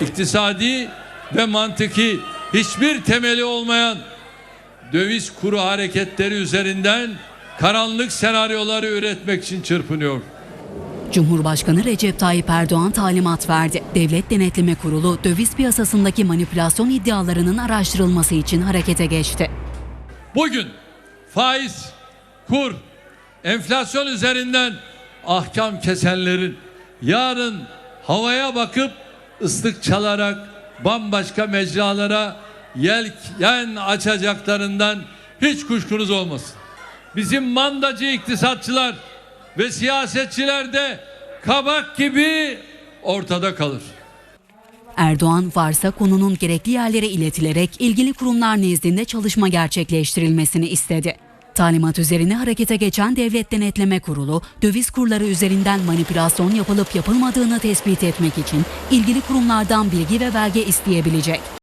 iktisadi ve mantıki hiçbir temeli olmayan döviz kuru hareketleri üzerinden karanlık senaryoları üretmek için çırpınıyor. Cumhurbaşkanı Recep Tayyip Erdoğan talimat verdi. Devlet Denetleme Kurulu döviz piyasasındaki manipülasyon iddialarının araştırılması için harekete geçti. Bugün faiz, kur, enflasyon üzerinden ahkam kesenlerin yarın havaya bakıp ıslık çalarak bambaşka mecralara yelken açacaklarından hiç kuşkunuz olmasın. Bizim mandacı iktisatçılar ve siyasetçiler de kabak gibi ortada kalır. Erdoğan varsa konunun gerekli yerlere iletilerek ilgili kurumlar nezdinde çalışma gerçekleştirilmesini istedi. Talimat üzerine harekete geçen Devlet Denetleme Kurulu, döviz kurları üzerinden manipülasyon yapılıp yapılmadığını tespit etmek için ilgili kurumlardan bilgi ve belge isteyebilecek.